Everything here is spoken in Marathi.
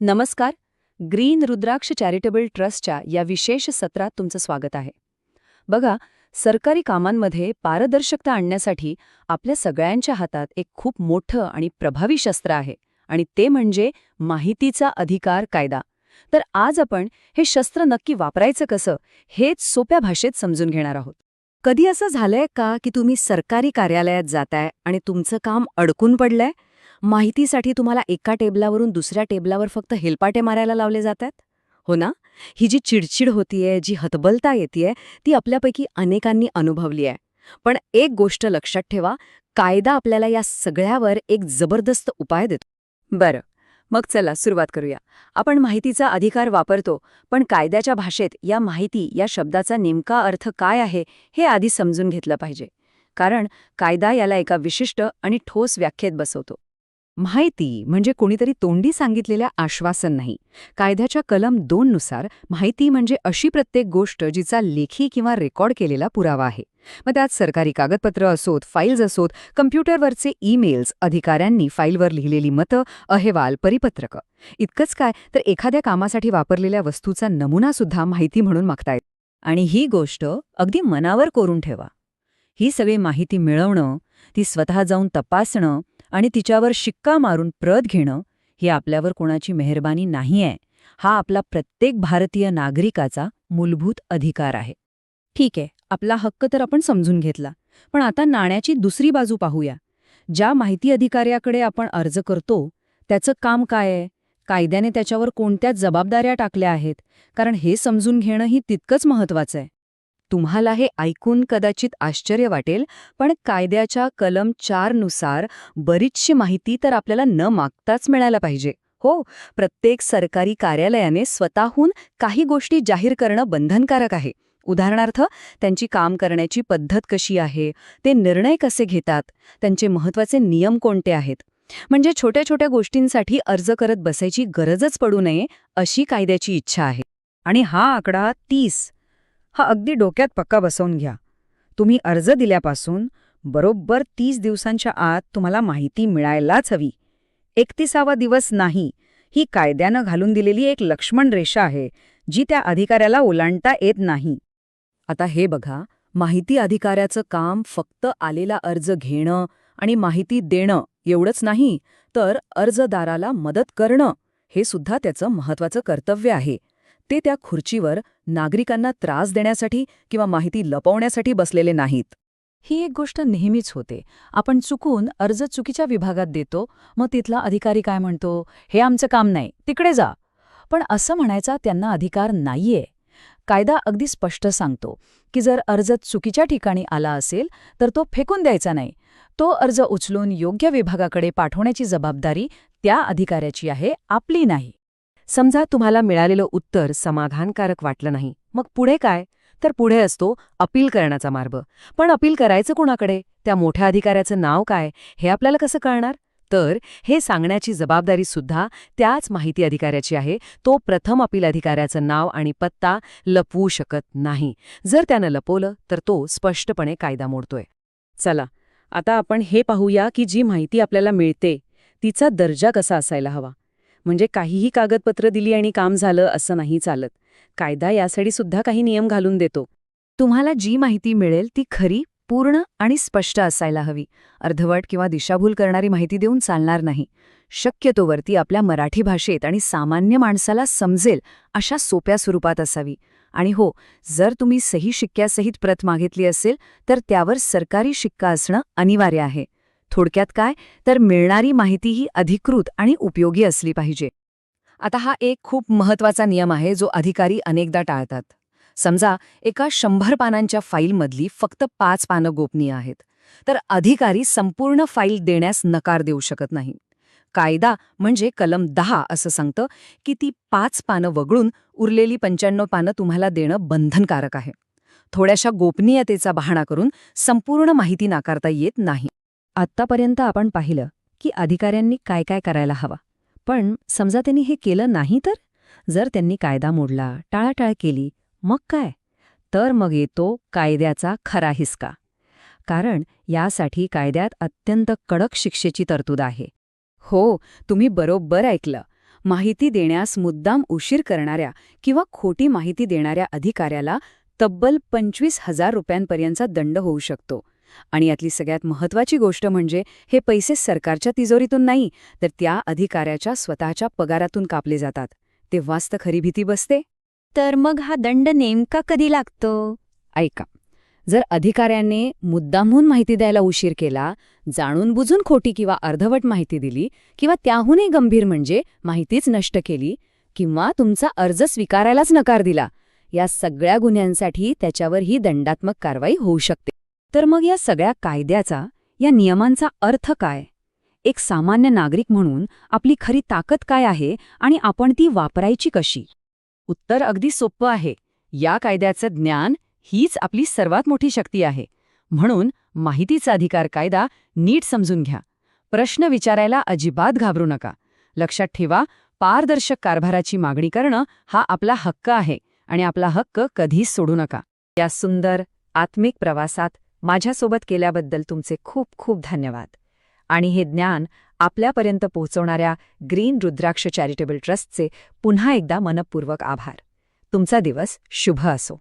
नमस्कार. ग्रीन रुद्राक्ष चॅरिटेबल ट्रस्टच्या या विशेष सत्रात तुमचं स्वागत आहे. बघा सरकारी कामांमध्ये पारदर्शकता आणण्यासाठी आपल्या सगळ्यांच्या हातात एक खूप मोठं आणि प्रभावी शस्त्र आहे आणि ते म्हणजे माहितीचा अधिकार कायदा. तर आज आपण हे शस्त्र नक्की वापरायचं कसं हेच सोप्या भाषेत समजून घेणार आहोत. कधी असं झालंय का की तुम्ही सरकारी कार्यालयात जाताय आणि तुमचं काम अडकून पडलंय? माहितीसाठी तुम्हाला एका टेबलावरून दुसऱ्या टेबलावर फक्त हेलपाटे मारायला लावले जातात? हो ना? ही जी चिडचिड होतीये जी हतबलता येते ती आपल्यापैकी अनेकांनी अनुभवली आहे पण एक गोष्ट लक्षात ठेवा कायदा आपल्याला या सगळ्यावर एक जबरदस्त उपाय देतो. बरं मग चला सुरुवात करूया. आपण माहितीचा अधिकार वापरतो पण कायद्याच्या भाषेत या माहिती या शब्दाचा नेमका अर्थ काय आहे हे आधी समजून घेतलं पाहिजे. कारण कायदा याला एका विशिष्ट आणि ठोस व्याख्येत बसवतो. माहिती म्हणजे कोणीतरी तोंडी सांगितलेल्या आश्वासन नाही. कायद्याच्या कलम दोन नुसार माहिती म्हणजे अशी प्रत्येक गोष्ट जिचा लेखी किंवा रेकॉर्ड केलेला पुरावा आहे. मग त्यात सरकारी कागदपत्र असोत फाईल्स असोत कम्प्युटरवरचे ईमेल्स अधिकाऱ्यांनी फाईलवर लिहिलेली मतं अहवाल परिपत्रकं. इतकंच काय तर एखाद्या कामासाठी वापरलेल्या वस्तूचा नमुना सुद्धा माहिती म्हणून मागतायत आणि ही गोष्ट अगदी मनावर कोरून ठेवा. ही सगळी माहिती मिळवणं ती स्वतः जाऊन तपासणं आणि तिच्यावर शिक्का मारून प्रत घेणं ही आपल्यावर कोणाची मेहरबानी नाहीये. हा आपला प्रत्येक भारतीय नागरिकाचा मूलभूत अधिकार आहे. ठीक आहे आपला हक्क तर आपण समजून घेतला पण आता नाण्याची दुसरी बाजू पाहूया. ज्या माहिती अधिकाऱ्याकडे आपण अर्ज करतो त्याचं काम काय आहे? कायद्याने त्याच्यावर कोणत्या जबाबदाऱ्या टाकल्या आहेत? कारण हे समजून घेणंही तितकंच महत्वाचं आहे. तुम्हाला हे ऐकून कदाचित आश्चर्य वाटेल पण कायद्याच्या कलम चारनुसार बरीचशी माहिती तर आपल्याला न मागताच मिळायला पाहिजे. हो प्रत्येक सरकारी कार्यालयाने स्वतःहून काही गोष्टी जाहीर करणं बंधनकारक आहे. उदाहरणार्थ त्यांची काम करण्याची पद्धत कशी आहे ते निर्णय कसे घेतात त्यांचे महत्त्वाचे नियम कोणते आहेत? म्हणजे छोट्या छोट्या गोष्टींसाठी अर्ज करत बसायची गरजच पडू नये अशी कायद्याची इच्छा आहे. आणि हा आकडा तीस. हा अगदी डोक्यात पक्का बसवून घ्या. तुम्ही अर्ज दिल्यापासून बरोबर तीस दिवसांच्या आत तुम्हाला माहिती मिळायलाच हवी. एकतीसावा दिवस नाही ही कायद्यानं घालून दिलेली एक लक्ष्मण रेषा आहे जी त्या अधिकाऱ्याला ओलांडता येत नाही. आता हे बघा माहिती अधिकाऱ्याचं काम फक्त आलेला अर्ज घेणं आणि माहिती देणं एवढंच नाही तर अर्जदाराला मदत करणं हे सुद्धा त्याचं महत्वाचं कर्तव्य आहे. ते त्या खुर्चीवर नागरिकांना त्रास देण्यासाठी किंवा माहिती लपवण्यासाठी बसलेले नाहीत. ही एक गोष्ट नेहमीच होते. आपण चुकून अर्ज चुकीच्या विभागात देतो मग तिथला अधिकारी काय म्हणतो? हे आमचं काम नाही तिकडे जा. पण असं म्हणायचा त्यांना अधिकार नाहीये. कायदा अगदी स्पष्ट सांगतो की जर अर्ज चुकीच्या ठिकाणी आला असेल तर तो फेकून द्यायचा नाही. तो अर्ज उचलून योग्य विभागाकडे पाठवण्याची जबाबदारी त्या अधिकाऱ्याची आहे आपली नाही. समजा तुम्हाला मिळालेलं उत्तर समाधानकारक वाटलं नाही मग पुढे काय? तर पुढे असतो अपील करण्याचा मार्ग. पण अपील करायचं कुणाकडे? त्या मोठ्या अधिकाऱ्याचं नाव काय? हे आपल्याला कसं कळणार? तर हे सांगण्याची जबाबदारी सुद्धा त्याच माहिती अधिकाऱ्याची आहे. तो प्रथम अपील अधिकाऱ्याचं नाव आणि पत्ता लपवू शकत नाही. जर त्यानं लपवलं तर तो स्पष्टपणे कायदा मोडतोय. चला आता आपण हे पाहूया की जी माहिती आपल्याला मिळते तिचा दर्जा कसा असायला हवा. म्हणजे काहीही कागदपत्र दिली आणि काम झालं असं नाही चालत. कायदा यासाठी सुद्धा काही नियम घालून देतो. तुम्हाला जी माहिती मिळेल ती खरी पूर्ण आणि स्पष्ट असायला हवी. अर्धवट किंवा दिशाभूल करणारी माहिती देऊन चालणार नाही. शक्यतोवरती आपल्या मराठी भाषेत आणि सामान्य माणसाला समजेल अशा सोप्या स्वरूपात असावी. आणि हो जर तुम्ही सही शिक्क्यासहित प्रत मागितली असेल तर त्यावर सरकारी शिक्का असणं अनिवार्य आहे. थोडक्यात काय? तर मिळणारी माहिती ही अधिकृत आणि उपयोगी असली पाहिजे. आता हा एक खूप महत्त्वाचा नियम आहे जो अधिकारी अनेकदा टाळतात. समजा एका शंभर पानांच्या फाईलमधली फक्त पाच पानं गोपनीय आहेत. तर अधिकारी संपूर्ण फाईल देण्यास नकार देऊ शकत नाही. कायदा म्हणजे कलम दहा असं सांगतं की ती पाच पानं वगळून उरलेली पंच्याण्णव पानं तुम्हाला देणं बंधनकारक आहे. थोड्याशा गोपनीयतेचा बहाणा करून संपूर्ण माहिती नाकारता येत नाही. आत्तापर्यंत आपण पाहिलं की अधिकाऱ्यांनी काय काय करायला हवा. पण समजा त्यांनी हे केलं नाही तर? जर त्यांनी कायदा मोडला टाळाटाळ केली मग काय? तर मग येतो कायद्याचा खरा हिसका. कारण यासाठी कायद्यात अत्यंत कडक शिक्षेची तरतूद आहे. हो तुम्ही बरोबर ऐकलं. माहिती देण्यास मुद्दाम उशीर करणाऱ्या किंवा खोटी माहिती देणाऱ्या अधिकाऱ्याला तब्बल पंचवीस हजार रुपयांपर्यंतचा दंड होऊ शकतो. आणि यातली सगळ्यात महत्त्वाची गोष्ट म्हणजे हे पैसे सरकारच्या तिजोरीतून नाही तर त्या अधिकाऱ्याच्या स्वतःच्या पगारातून कापले जातात. तेव्हाच तर खरी भीती बसते. तर मग हा दंड नेमका कधी लागतो? ऐका. जर अधिकाऱ्याने मुद्दामहून माहिती द्यायला उशीर केला जाणून बुजून खोटी किंवा अर्धवट माहिती दिली किंवा त्याहूनही गंभीर म्हणजे माहितीच नष्ट केली किंवा तुमचा अर्ज स्वीकारायलाच नकार दिला या सगळ्या गुन्ह्यांसाठी त्याच्यावर ही दंडात्मक कारवाई होऊ शकते. तर मग या सगळ्या कायद्याचा या नियमांचा अर्थ काय? एक सामान्य नागरिक म्हणून आपली खरी ताकद काय आहे आणि आपण ती वापरायची कशी? उत्तर अगदी सोपं आहे. या कायद्याचं ज्ञान हीच आपली सर्वात मोठी शक्ती आहे. म्हणून माहितीचा अधिकार कायदा नीट समजून घ्या. प्रश्न विचारायला अजिबात घाबरू नका. लक्षात ठेवा पारदर्शक कारभाराची मागणी करणं हा आपला हक्क आहे आणि आपला हक्क कधीच सोडू नका. या सुंदर आत्मिक प्रवासात माझ्यासोबत केल्याबद्दल तुमचे खूप खूप धन्यवाद. आणि हे ज्ञान आपल्यापर्यंत पोहोचवणाऱ्या ग्रीन रुद्राक्ष चॅरिटेबल ट्रस्टचे पुन्हा एकदा मनपूर्वक आभार. तुमचा दिवस शुभ असो.